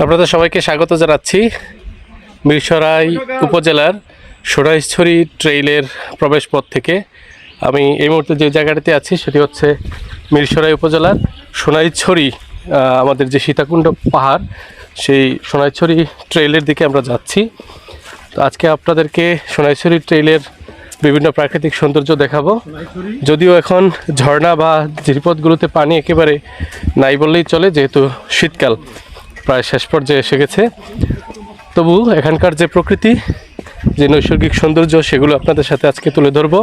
আপনাদের সবাইকে স্বাগত জানাচ্ছি মিরসরাই উপজেলার সোনাইছড়ি ট্রেইলের প্রবেশপথ থেকে। আমি এই মুহূর্তে যে জায়গাটিতে আছি সেটি হচ্ছে মিরসরাই উপজেলার সোনাইছড়ি আমাদের যে সীতাকুণ্ড পাহাড়, সেই সোনাইছড়ি ট্রেইলের দিকে আমরা যাচ্ছি। তো আজকে আপনাদেরকে সোনাইছড়ি ট্রেইলের বিভিন্ন প্রাকৃতিক সৌন্দর্য দেখাবো। যদিও এখন ঝর্ণা বা জিরিপথগুলোতে পানি একেবারে নাই বললেই চলে, যেহেতু শীতকাল। প্রায় শেষ পর্যায়ে এসে গেছে। তবু এখানকার যে প্রকৃতি, যে নৈসর্গিক সৌন্দর্য, সেগুলো আপনাদের সাথে আজকে তুলে ধরবো।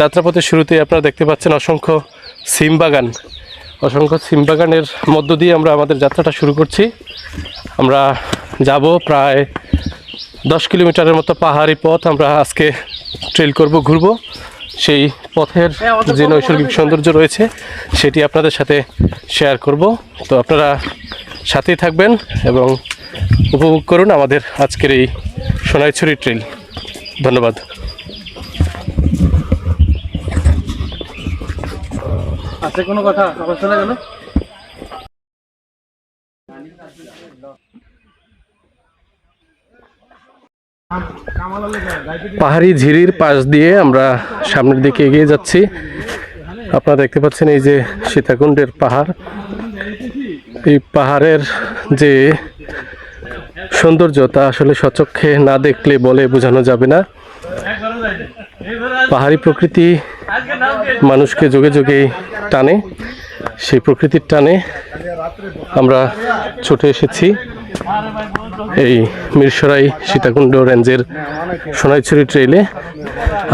যাত্রাপথের শুরুতে আপনারা দেখতে পাচ্ছেন অসংখ্য সিম বাগান। অসংখ্য সিম বাগানের মধ্য দিয়ে আমরা আমাদের যাত্রাটা শুরু করছি। আমরা যাব প্রায় দশ কিলোমিটারের মতো পাহাড়ি পথ আমরা আজকে ট্রেল করব, ঘুরবো। সেই পথের যে নৈসর্গিক সৌন্দর্য রয়েছে, সেটি আপনাদের সাথে শেয়ার করব। তো আপনারা সাথেই থাকবেন এবং উপভোগ করুন আমাদের আজকের এই সোনাইছড়ি ট্রেল। ধন্যবাদ। আছে কোনো কথা? আবার চলে গেল? পাহাড়ি ঝিরির পাশ দিয়ে আমরা সামনের দিকে এগিয়ে যাচ্ছি। আপনারা দেখতে পাচ্ছেন এই যে সীতাকুণ্ডের পাহাড়। এই পাহাড়ের যে সৌন্দর্য, তা আসলে সচক্ষে না দেখলে বলে বোঝানো যাবে না। পাহাড়ি প্রকৃতি মানুষকে যোগে যোগে টানে। সেই প্রকৃতির টানে আমরা ছুটে এসেছি। এই মিরসরাই সীতাকুণ্ড রেঞ্জের সোনাইছড়ি ট্রেইলে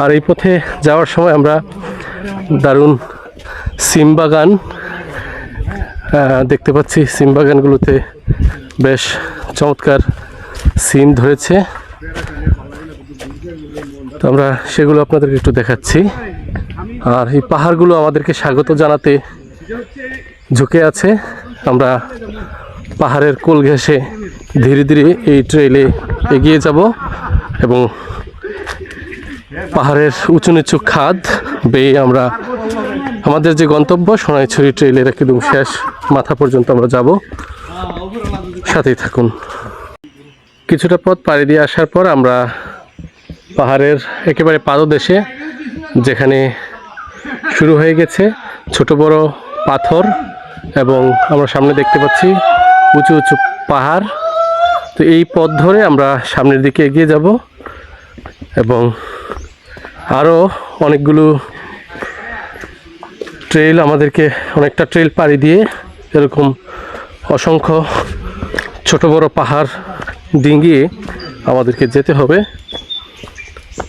আর এই পথে যাওয়ার সময় আমরা দারুণ সিম বাগান দেখতে পাচ্ছি সিম বাগানগুলোতে বেশ চমৎকার সিম ধরেছে। তো আমরা সেগুলো আপনাদেরকে একটু দেখাচ্ছি। আর এই পাহাড়গুলো আমাদেরকে স্বাগত জানাতে ঝুঁকে আছে। আমরা পাহাড়ের কোল ঘেঁষে ধীরে ধীরে এই ট্রেইলে এগিয়ে যাব এবং পাহাড়ের উঁচু নিচু খাদ বেয়ে আমরা আমাদের যে গন্তব্য সোনাইছড়ি ট্রেইলের একদম শেষ মাথা পর্যন্ত আমরা যাব। সাথেই থাকুন। কিছুটা পথ পাড়ি দিয়ে আসার পর আমরা পাহাড়ের একেবারে পাদদেশে, যেখানে শুরু হয়ে গেছে ছোট বড় পাথর এবং আমরা সামনে দেখতে পাচ্ছি উঁচু উঁচু পাহাড়। তো এই পথ ধরে আমরা সামনের দিকে এগিয়ে যাব এবং আরও অনেকগুলো ট্রেল আমাদেরকে অনেকটা ট্রেল পাড়ি দিয়ে এরকম অসংখ্য ছোট বড় পাহাড় ডিঙ্গিয়ে আমাদেরকে যেতে হবে।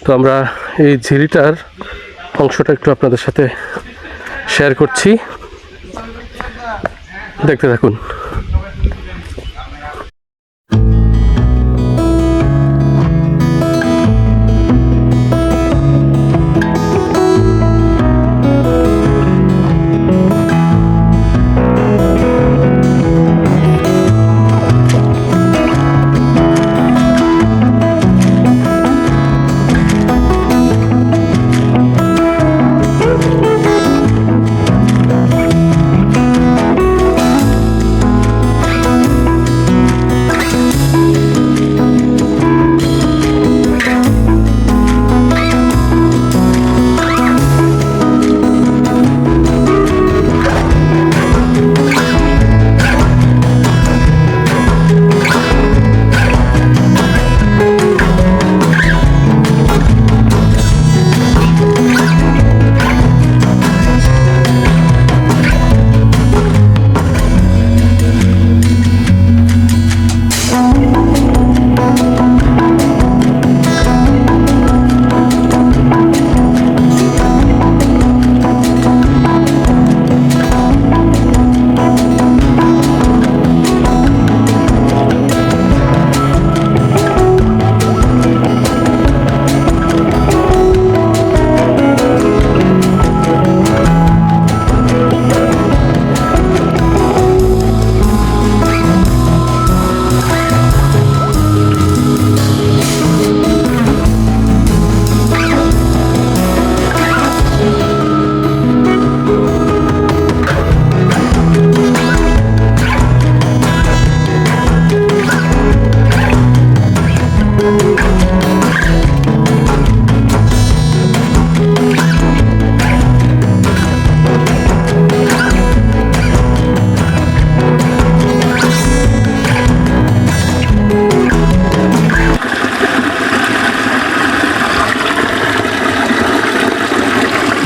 তো আমরা এই ঝিরিটার অংশটা একটু আপনাদের সাথে শেয়ার করছি। দেখতে থাকুন।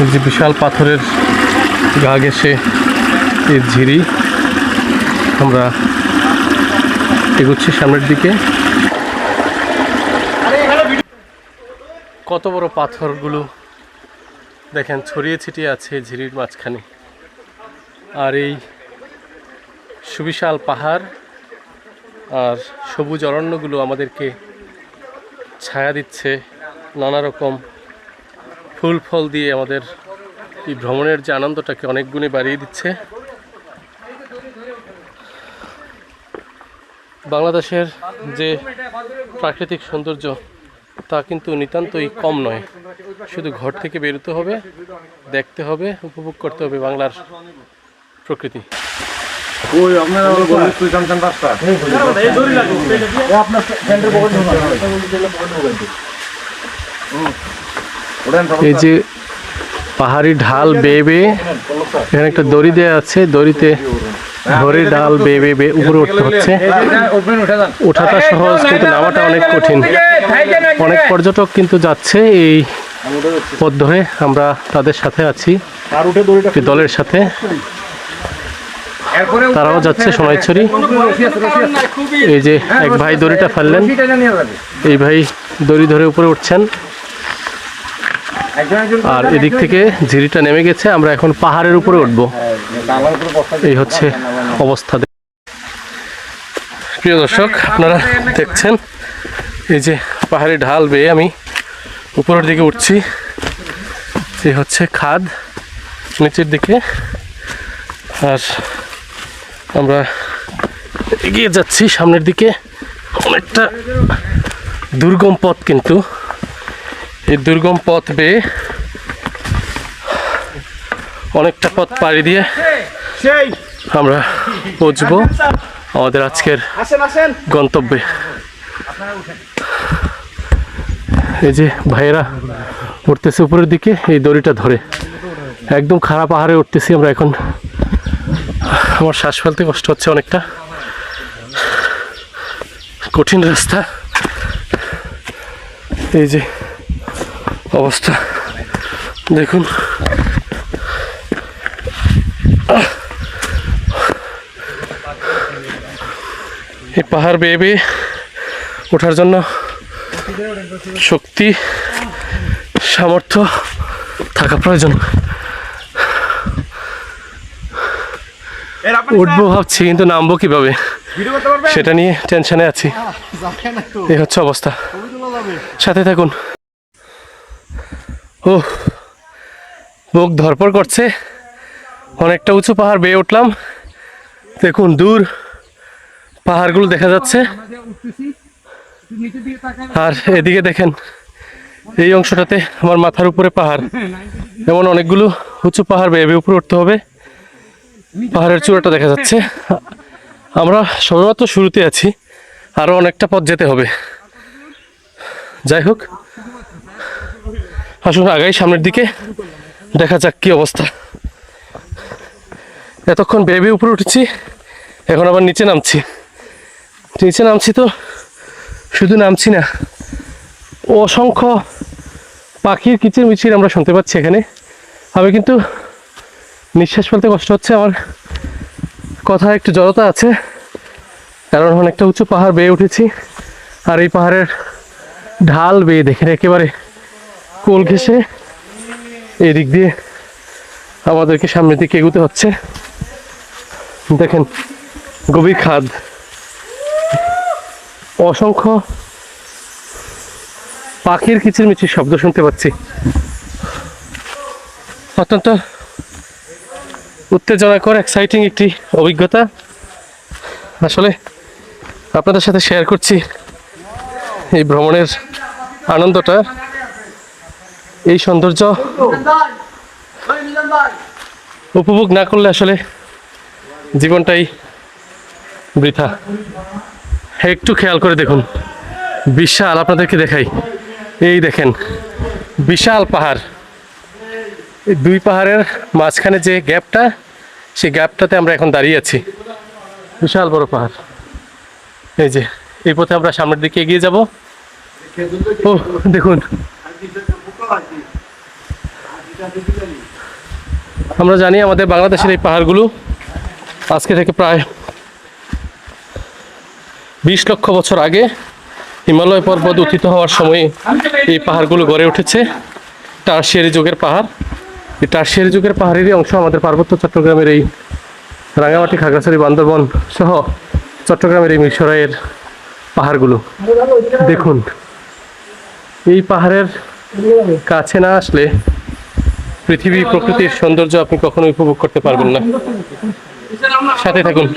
এই যে বিশাল পাথরের গা ঘেসে এই ঝিরি, আমরা এগুচ্ছি সামনের দিকে। কত বড় পাথরগুলো দেখেন, ছড়িয়ে ছিটিয়ে আছে ঝিরির মাঝখানে। আর এই সুবিশাল পাহাড় আর সবুজ অরণ্যগুলো আমাদেরকে ছায়া দিচ্ছে, নানা রকম ফুল ফল দিয়ে আমাদের এই ভ্রমণের যে আনন্দটাকে অনেক গুণে বাড়িয়ে দিচ্ছে। বাংলাদেশের যে প্রাকৃতিক সৌন্দর্য তা কিন্তু নিতান্তই কম নয়। শুধু ঘর থেকে বেরোতে হবে দেখতে হবে উপভোগ করতে হবে বাংলার প্রকৃতি। ওই আপনারা এই যে পাহাড়ি ঢাল বেয়ে বেয়ে এখানে একটা দড়ি দেওয়া আছে দড়িতে ধরে ডাল বেয়ে বেয়ে বেয়ে উপরে উঠতে হচ্ছে। ওঠাটা সহজ কিন্তু নামাটা অনেক কঠিন। অনেক পর্যটক কিন্তু যাচ্ছে এই পথ ধরে আমরা তাদের সাথে আছি দলের সাথে। তারাও যাচ্ছে সোনাইছড়ি। এই যে এক ভাই দড়িটা ফেললেন। এই ভাই দড়ি ধরে উপরে উঠছেন। আর এদিক থেকে ঝিরিটা নেমে গেছে আমরা এখন পাহাড়ের উপরে উঠবো। আমার উপরে বস্তা এই হচ্ছে অবস্থা প্রিয় দর্শক আপনারা দেখছেন এই যে পাহাড়ি ঢাল বেয়ে আমি উপরের দিকে উঠছি। এই হচ্ছে খাদ নিচের দিকে। আর আমরা এগিয়ে যাচ্ছি সামনের দিকে অনেকটা দুর্গম পথ কিন্তু। এই দুর্গম পথ বেয়ে অনেকটা পথ পাড়ি দিয়ে আমরা পৌঁছবো আমাদের আজকের গন্তব্যে। এই যে ভাইয়েরা উঠতেছে উপরের দিকে, এই দড়িটা ধরে। একদম খারাপ পাহাড়ে উঠতেছি আমরা এখন। আমার শ্বাস ফেলতে কষ্ট হচ্ছে অনেকটা। কঠিন রাস্তা। এই যে অবস্থা। দেখুন। এই পাহাড় বেয়ে বেয়ে ওঠার জন্য শক্তি সামর্থ্য থাকা প্রয়োজন। উঠবো ভাবছি কিন্তু নামবো কীভাবে? সেটা নিয়ে টেনশনে আছি। এই হচ্ছে অবস্থা। সাথে থাকুন। ও বুক ধরপড় করছে। অনেকটা উঁচু পাহাড় বেয়ে উঠলাম। দেখুন, দূর পাহাড়গুলো দেখা যাচ্ছে। আর এদিকে দেখেন, এই অংশটাতে আমার মাথার উপরে পাহাড়। এমন অনেকগুলো উঁচু পাহাড় বেয়ে বেয়ে উপরে উঠতে হবে। পাহাড়ের চূড়াটা দেখা যাচ্ছে। আমরা সবেমাত্র শুরুতে আছি। আরও অনেকটা পথ যেতে হবে। যাই হোক আসুন আগাই সামনের দিকে। দেখা যাক কি অবস্থা। এতক্ষণ বেবি উপরে উঠেছি, এখন আবার নিচে নামছি। নিচে নামছি তো, শুধু নামছি না। অসংখ্য পাখির কিচির মিচির আমরা শুনতে পাচ্ছি এখানে। আমি কিন্তু নিঃশ্বাস ফেলতে কষ্ট হচ্ছে, আমার কথা একটু জড়তা আছে। কারণ অনেকটা উঁচু পাহাড় বেয়ে উঠেছি, আর এই পাহাড়ের ঢাল বেয়ে দেখেন একেবারে কোল ঘেসে এই দিক দিয়ে আমাদেরকে সামনের দিকে এগুতে হচ্ছে। দেখেন, গভীর খাদ। অসংখ্য পাখির কিচিরমিচির শব্দ শুনতে পাচ্ছি। অত্যন্ত উত্তেজনাকর এক্সাইটিং একটি অভিজ্ঞতা। আসলে আপনাদের সাথে শেয়ার করছি এই ভ্রমণের আনন্দটা। এই সৌন্দর্য উপভোগ না করলে আসলে জীবনটাই বৃথা। একটু খেয়াল করে দেখুন। বিশাল, আপনাদেরকে দেখাই। এই দেখেন, বিশাল পাহাড়। এই দুই পাহাড়ের মাঝখানে যে গ্যাপটা, সেই গ্যাপটাতে আমরা এখন দাঁড়িয়ে আছি। বিশাল বড় পাহাড়। এই যে, এই পথে আমরা সামনের দিকে এগিয়ে যাব। ও, দেখুন। আমরা জানি আমাদের বাংলাদেশের এই পাহাড়গুলো আজকে থেকে প্রায় বিশ লক্ষ বছর আগে হিমালয় পর্বত উত্থিত হওয়ার সময়ে এই পাহাড়গুলো গড়ে উঠেছে। টার্সিয়ারি যুগের পাহাড়। এই টার্সিয়ারি যুগের পাহাড়েরই অংশ আমাদের পার্বত্য চট্টগ্রামের এই রাঙামাটি, খাগড়াছড়ি, বান্দরবন সহ চট্টগ্রামের এই মিশরাইয়ের পাহাড়গুলো। দেখুন, এই পাহাড়ের কাছে না আসলে পৃথিবী প্রকৃতির সৌন্দর্য আপনি কখনো উপভোগ করতে পারবেন না। সাথে থাকুন।